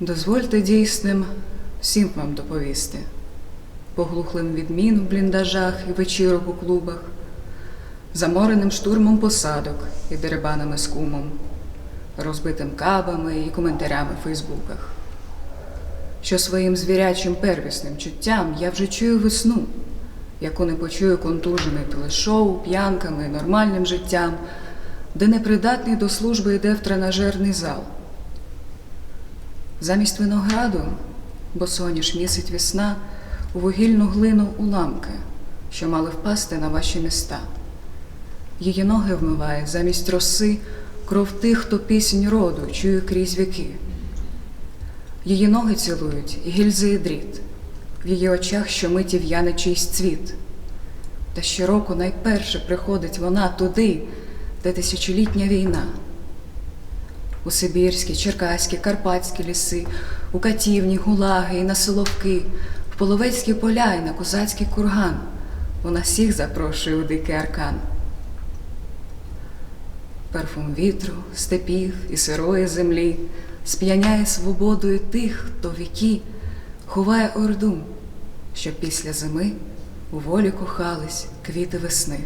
Дозвольте дійсним всім вам доповісти, поглухлим відмін в бліндажах і вечірок у клубах, замореним штурмом посадок і дерибанами з кумом, розбитим кавами і коментарями в Фейсбуках. Що своїм звірячим первісним чуттям я вже чую весну, яку не почую контужений телешоу, п'янками, нормальним життям, де непридатний до служби йде в тренажерний зал. Замість винограду, бо соняш місить весна, у вугільну глину уламки, що мали впасти на ваші міста. Її ноги вмиває замість роси кров тих, хто пісень роду чує крізь віки. Її ноги цілують гільзи і дріт, в її очах щомиті в'яне чийсь цвіт. Та щороку найперше приходить вона туди, де тисячолітня війна. У Сибірські, Черкаські, Карпатські ліси, у Катівні, Гулаги і на Соловки, в Половецькі поля і на козацький курган. Вона всіх запрошує у дикий аркан. Парфум вітру, степів і сирої землі сп'яняє свободою тих, хто віки ховає орду, щоб після зими у волі кохались квіти весни.